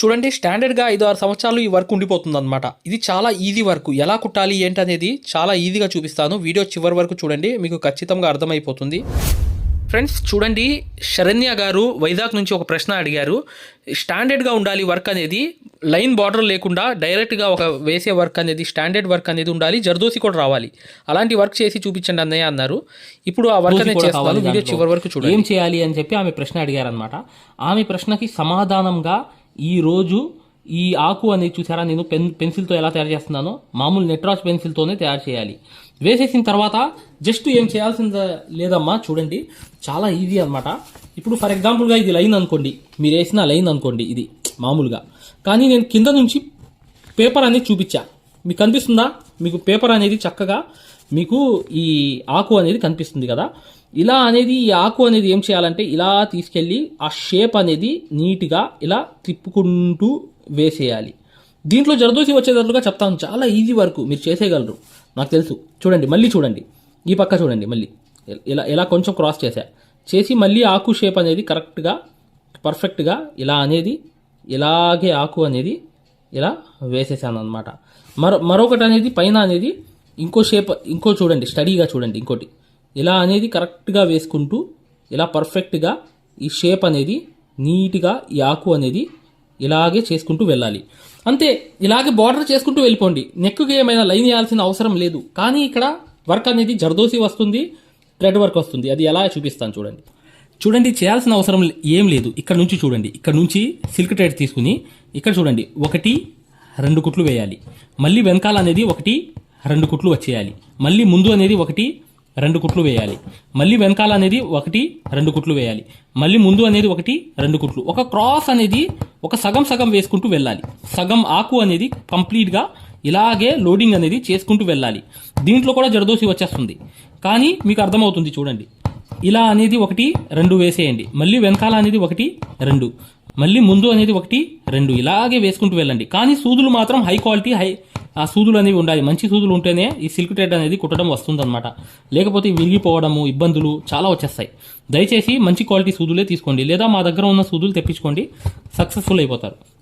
చూడండి స్టాండర్డ్గా ఐదు ఆరు సంవత్సరాలు ఈ వర్క్ ఉండిపోతుంది అనమాట ఇది చాలా ఈజీ వర్క్ ఎలా కుట్టాలి ఏంటనేది చాలా ఈజీగా చూపిస్తాను. వీడియో చివరి వరకు చూడండి మీకు ఖచ్చితంగా అర్థమైపోతుంది. ఫ్రెండ్స్ చూడండి శరణ్య గారు వైజాగ్ నుంచి ఒక ప్రశ్న అడిగారు. స్టాండర్డ్గా ఉండాలి వర్క్ అనేది లైన్ బార్డర్ లేకుండా డైరెక్ట్గా ఒక వేసే వర్క్ అనేది స్టాండర్డ్ వర్క్ అనేది ఉండాలి. జర్దోసి కూడా రావాలి. అలాంటి వర్క్ చేసి చూపించండి అన్నయ్య అన్నారు. ఇప్పుడు ఆ వర్క్ అనేది చేస్తాను. వీడియో. చివరి వరకు చూడండి. ఏం చేయాలి అని చెప్పి ఆమె ప్రశ్న అడిగారనమాట ఆమె ప్రశ్నకి సమాధానంగా ఈ రోజు ఈ ఆకు అనేది చూసారా? నేను పెన్ పెన్సిల్తో ఎలా తయారు చేస్తున్నానో మామూలు నెట్రాస్ పెన్సిల్తోనే తయారు చేయాలి. వేసేసిన తర్వాత జస్ట్ ఏం చేయాల్సింది లేదమ్మా? చూడండి. చాలా ఈజీ అనమాట ఇప్పుడు ఫర్ ఎగ్జాంపుల్గా ఇది లైన్ అనుకోండి. మీరు వేసిన లైన్ అనుకోండి ఇది మామూలుగా. కానీ నేను కింద నుంచి పేపర్ అనేది చూపించా. మీకు కనిపిస్తుందా? మీకు పేపర్ అనేది చక్కగా మీకు ఈ ఆకు అనేది కనిపిస్తుంది కదా. ఇలా అనేది ఈ ఆకు అనేది ఏం చేయాలంటే ఇలా తీసుకెళ్ళి ఆ షేప్ అనేది నీట్గా ఇలా తిప్పుకుంటూ వేసేయాలి. దీంట్లో జరదోసి వచ్చేటట్లుగా చెప్తాను. చాలా ఈజీ వర్క్ మీరు చేసేయగలరు. నాకు తెలుసు. చూడండి మళ్ళీ చూడండి. ఈ పక్క చూడండి మళ్ళీ. ఇలా ఇలా కొంచెం క్రాస్ చేశా. చేసి మళ్ళీ ఆకు షేప్ అనేది కరెక్ట్గా పర్ఫెక్ట్గా ఇలా అనేది ఇలాగే ఆకు అనేది ఇలా వేసేసాను అనమాట మరో మరొకటి అనేది పైన అనేది ఇంకో షేప్ ఇంకో చూడండి స్టడీగా చూడండి ఇంకోటి. ఇలా అనేది కరెక్ట్గా వేసుకుంటూ ఇలా పర్ఫెక్ట్గా ఈ షేప్ అనేది నీట్గా ఈ ఆకు అనేది ఇలాగే చేసుకుంటూ వెళ్ళాలి. అంతే ఇలాగే బార్డర్ చేసుకుంటూ వెళ్ళిపోండి. నెక్కి ఏమైనా లైన్ వేయాల్సిన అవసరం లేదు. కానీ ఇక్కడ వర్క్ అనేది జర్దోసి వస్తుంది థ్రెడ్ వర్క్ వస్తుంది. అది ఎలా చూపిస్తాను చూడండి. చూడండి చేయాల్సిన అవసరం ఏం లేదు. ఇక్కడ నుంచి చూడండి. ఇక్కడ నుంచి సిల్క్ థ్రెడ్ తీసుకుని ఇక్కడ చూడండి ఒకటి రెండు కుట్లు వేయాలి. మళ్ళీ వెనకాల అనేది ఒకటి రెండు కుట్లు వచ్చేయాలి. మళ్ళీ ముందు అనేది ఒకటి రెండు కుట్లు వేయాలి. మళ్ళీ వెనకాల అనేది ఒకటి రెండు కుట్లు వేయాలి. మళ్ళీ ముందు అనేది ఒకటి రెండు కుట్లు. ఒక క్రాస్ అనేది ఒక సగం సగం వేసుకుంటూ వెళ్ళాలి. సగం ఆకు అనేది కంప్లీట్గా ఇలాగే లోడింగ్ అనేది చేసుకుంటూ వెళ్ళాలి. దీంట్లో కూడా జరదోసి వచ్చేస్తుంది. కానీ మీకు అర్థమవుతుంది చూడండి. ఇలా అనేది ఒకటి రెండు వేసేయండి. మళ్ళీ వెనకాల అనేది ఒకటి రెండు. మళ్ళీ ముందు అనేది ఒకటి రెండు ఇలాగే వేసుకుంటూ వెళ్ళండి. కానీ సూదులు మాత్రం హై క్వాలిటీ హై ఆ సూదులు అనేవి ఉండాలి. మంచి సూదులు ఉంటేనే ఈ సిల్క్ థ్రెడ్ అనేది కుట్టడం వస్తుందన్నమాట. లేకపోతే విరిగిపోవడము ఇబ్బందులు చాలా వచ్చేస్తాయి. దయచేసి మంచి క్వాలిటీ సూదులే తీసుకోండి. లేదా మా దగ్గర ఉన్న సూదులు తెప్పించుకోండి. సక్సెస్ఫుల్ అయిపోతారు.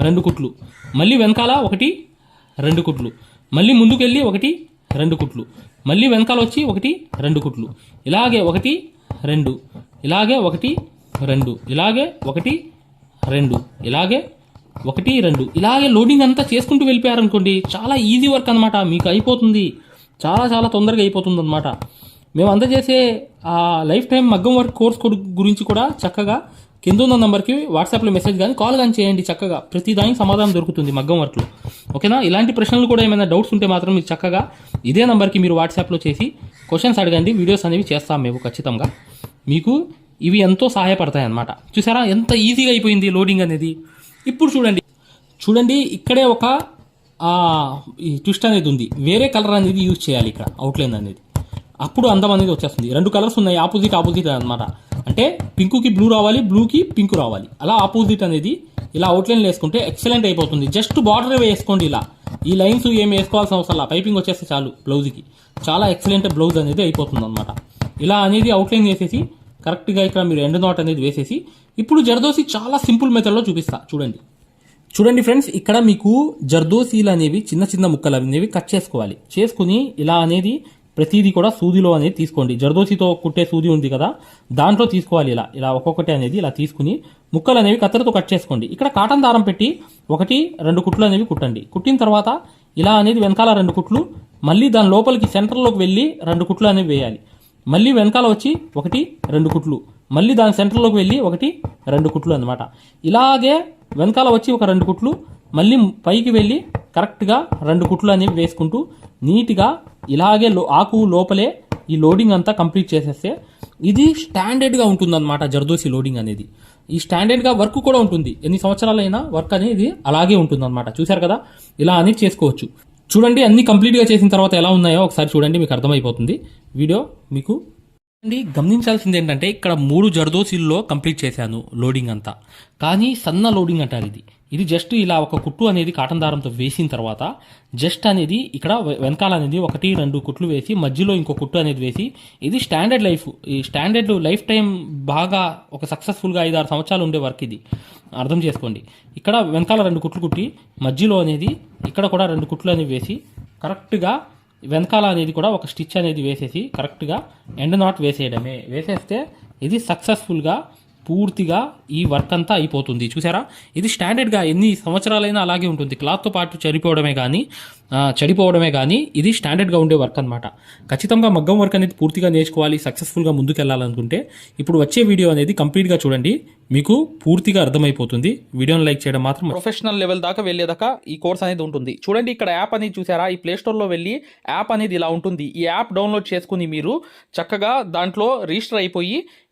రెండు కుట్లు. మళ్ళీ వెనకాల ఒకటి రెండు కుట్లు. మళ్ళీ ముందుకెళ్ళి ఒకటి రెండు కుట్లు. మళ్ళీ వెనకాల వచ్చి ఒకటి రెండు కుట్లు. ఇలాగే ఒకటి రెండు. ఇలాగే ఒకటి రెండు. ఇలాగే ఒకటి రెండు. ఇలాగే ఒకటి రెండు. ఇలాగే లోడింగ్ అంతా చేసుకుంటూ వెళ్ళిపోయారనుకోండి చాలా ఈజీ వర్క్ అనమాట మీకు అయిపోతుంది. చాలా చాలా తొందరగా అయిపోతుంది అనమాట మేము అందజేసే ఆ లైఫ్ టైం మగ్గం వర్క్ కోర్స్ గురించి కూడా చక్కగా కింద ఉన్న నెంబర్కి వాట్సాప్లో మెసేజ్ కానీ కాల్ కానీ చేయండి చక్కగా. ప్రతి దానికి సమాధానం దొరుకుతుంది మగ్గం వర్క్లో. ఓకేనా? ఇలాంటి ప్రశ్నలు కూడా ఏమైనా డౌట్స్ ఉంటే మాత్రం మీరు చక్కగా ఇదే నంబర్కి మీరు వాట్సాప్లో చేసి క్వశ్చన్స్ అడగండి. వీడియోస్ అనేవి చేస్తాం మేము ఖచ్చితంగా. మీకు ఇవి ఎంతో సహాయపడతాయి అన్నమాట చూసారా? ఎంత ఈజీగా అయిపోయింది లోడింగ్ అనేది. ఇప్పుడు చూడండి. చూడండి ఇక్కడే ఒక ఈ ట్విస్ట్ అనేది ఉంది. వేరే కలర్ అనేది యూజ్ చేయాలి ఇక్కడ అవుట్లైన్ అనేది. అప్పుడు అందం అనేది వచ్చేస్తుంది. రెండు కలర్స్ ఉన్నాయి ఆపోజిట్ ఆపోజిట్ అన్నమాట. అంటే పింకుకి బ్లూ రావాలి బ్లూకి పింక్ రావాలి. అలా ఆపోజిట్ అనేది ఇలా అవుట్లైన్ వేసుకుంటే ఎక్సలెంట్ అయిపోతుంది. జస్ట్ బార్డర్ వేసుకోండి ఇలా. ఈ లైన్స్ ఏమి వేసుకోవాల్సిన అవసరం లేదు పైపింగ్ వచ్చేస్తే చాలు బ్లౌజ్కి చాలా ఎక్సలెంట్ బ్లౌజ్ అనేది అయిపోతుంది అనమాట ఇలా అనేది అవుట్లైన్ వేసేసి కరెక్ట్గా ఇక్కడ మీరు ఎండ్ నాట్ అనేది వేసేసి ఇప్పుడు జర్దోసి చాలా సింపుల్ మెథడ్లో చూపిస్తా. చూడండి. చూడండి ఫ్రెండ్స్ ఇక్కడ మీకు జర్దోసీలు అనేవి చిన్న చిన్న ముక్కలు అనేవి కట్ చేసుకోవాలి. చేసుకుని ఇలా అనేది ప్రతిదీ కూడా సూదిలో అనేది తీసుకోండి. జర్దోసితో కుట్టే సూది ఉంది కదా దాంట్లో తీసుకోవాలి ఇలా. ఇలా ఒక్కొక్కటి అనేది ఇలా తీసుకుని ముక్కలు అనేవి కత్తెరతో కట్ చేసుకోండి. ఇక్కడ కాటన్ దారం పెట్టి ఒకటి రెండు కుట్లు అనేవి కుట్టండి. కుట్టిన తర్వాత ఇలా అనేది వెనకాల రెండు కుట్లు మళ్ళీ దాని లోపలికి సెంటర్లోకి వెళ్ళి రెండు కుట్లు అనేవి వేయాలి. మళ్ళీ వెనకాల వచ్చి ఒకటి రెండు కుట్లు. మళ్ళీ దాని సెంటర్లోకి వెళ్ళి ఒకటి రెండు కుట్లు అన్నమాట. ఇలాగే వెనకాల వచ్చి ఒక రెండు కుట్లు మళ్ళీ పైకి వెళ్ళి కరెక్ట్గా రెండు కుట్లు అనేవి వేసుకుంటూ నీట్గా ఇలాగే లో ఆకు లోపలే ఈ లోడింగ్ అంతా కంప్లీట్ చేసేస్తే ఇది స్టాండర్డ్గా ఉంటుందన్నమాట జర్దోసి లోడింగ్ అనేది. ఈ స్టాండర్డ్గా వర్క్ కూడా ఉంటుంది. ఎన్ని సంవత్సరాలైనా వర్క్ అనేది అలాగే ఉంటుందన్నమాట. చూశారు కదా? ఇలా అనేది చేసుకోవచ్చు. చూడండి అన్ని కంప్లీట్గా చేసిన తర్వాత ఎలా ఉన్నాయో ఒకసారి చూడండి మీకు అర్థమైపోతుంది. వీడియో మీకు అండి గమనించాల్సింది ఏంటంటే ఇక్కడ మూడు జర్దోసీల్లో కంప్లీట్ చేశాను లోడింగ్ అంతా. కానీ సన్న లోడింగ్ అంటారు ఇది. ఇది జస్ట్ ఇలా ఒక కుట్టు అనేది కాటన్ దారంతో వేసిన తర్వాత జస్ట్ అనేది ఇక్కడ వెనకాల అనేది ఒకటి రెండు కుట్లు వేసి మధ్యలో ఇంకో కుట్టు అనేది వేసి ఇది స్టాండర్డ్ లైఫ్ ఈ స్టాండర్డ్ లైఫ్ టైం బాగా ఒక సక్సెస్ఫుల్గా ఐదు ఆరు సంవత్సరాలు ఉండే వర్క్ ఇది. అర్థం చేసుకోండి. ఇక్కడ వెనకాల రెండు కుట్లు కుట్టి మధ్యలో అనేది ఇక్కడ కూడా రెండు కుట్లు అనేవి వేసి కరెక్ట్గా వెనకాల అనేది కూడా ఒక స్టిచ్ అనేది వేసేసి కరెక్ట్గా ఎండ్ నాట్ వేసేయడమే. వేసేస్తే ఇది సక్సెస్ఫుల్గా పూర్తిగా ఈ వర్క్ అంతా అయిపోతుంది. చూసారా? ఇది స్టాండర్డ్గా ఎన్ని సంవత్సరాలైనా అలాగే ఉంటుంది. క్లాత్తో పాటు చెడిపోవడమే కానీ చెడిపోవడమే కానీ ఇది స్టాండర్డ్గా ఉండే వర్క్ అనమాట ఖచ్చితంగా మగ్గం వర్క్ అనేది పూర్తిగా నేర్చుకోవాలి సక్సెస్ఫుల్గా ముందుకెళ్ళాలనుకుంటే ఇప్పుడు వచ్చే వీడియో అనేది కంప్లీట్గా చూడండి. మీకు పూర్తిగా అర్థమైపోతుంది. వీడియోని లైక్ చేయడం మాత్రం ప్రొఫెషనల్ లెవెల్ దాకా వెళ్ళేదాకా ఈ కోర్స్ అనేది ఉంటుంది. చూడండి ఇక్కడ యాప్ అనేది చూసారా? ఈ ప్లేస్టోర్లో వెళ్ళి యాప్ అనేది ఇలా ఉంటుంది. ఈ యాప్ డౌన్లోడ్ చేసుకుని మీరు చక్కగా దాంట్లో రిజిస్టర్ అయిపోయి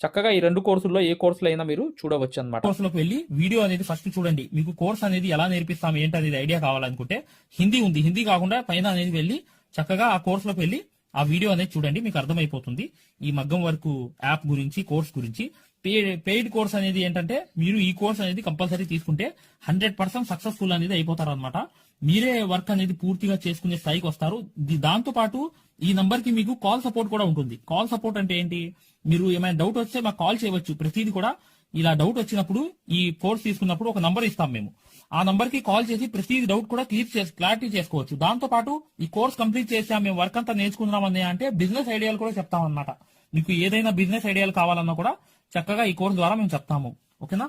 చక్కగా ఈ రెండు కోర్సుల్లో ఏ కోర్సులో అయినా మీరు చూడవచ్చు అనమాట కోర్సులోకి వెళ్ళి వీడియో అనేది ఫస్ట్ చూడండి. మీకు కోర్స్ అనేది ఎలా నేర్పిస్తాం ఏంటి అనేది ఐడియా కావాలనుకుంటే హిందీ ఉంది. హిందీ కాకుండా పైన అనేది వెళ్ళి చక్కగా ఆ కోర్సులోకి వెళ్ళి ఆ వీడియో అనేది చూడండి మీకు అర్థమైపోతుంది. ఈ మగ్గం వర్క్ యాప్ గురించి కోర్స్ గురించి. పెయిడ్ కోర్స్ అనేది ఏంటంటే మీరు ఈ కోర్స్ అనేది కంపల్సరీ తీసుకుంటే హండ్రెడ్ పర్సెంట్ సక్సెస్ఫుల్ అనేది అయిపోతారు అనమాట మీరే వర్క్ అనేది పూర్తిగా చేసుకునే స్థాయికి వస్తారు. దాంతో పాటు ఈ నంబర్కి మీకు కాల్ సపోర్ట్ కూడా ఉంటుంది. కాల్ సపోర్ట్ అంటే ఏంటి? మీరు ఏమైనా డౌట్ వస్తే మాకు కాల్ చేయవచ్చు. ప్రతిదీ కూడా ఇలా డౌట్ వచ్చినప్పుడు ఈ కోర్స్ తీసుకున్నప్పుడు ఒక నంబర్ ఇస్తాం మేము. ఆ నంబర్కి కాల్ చేసి ప్రతి డౌట్ కూడా క్లియర్ చేసి క్లారిటీ చేసుకోవచ్చు. దాంతో పాటు ఈ కోర్స్ కంప్లీట్ చేసాం మేము వర్క్ అంతా నేర్చుకున్నామని అంటే బిజినెస్ ఐడియాలు కూడా చెప్తామన్నమాట. మీకు ఏదైనా బిజినెస్ ఐడియాలు కావాలన్నా కూడా చక్కగా ఈ కోర్స్ ద్వారా మేము చెప్తాము. ఓకేనా?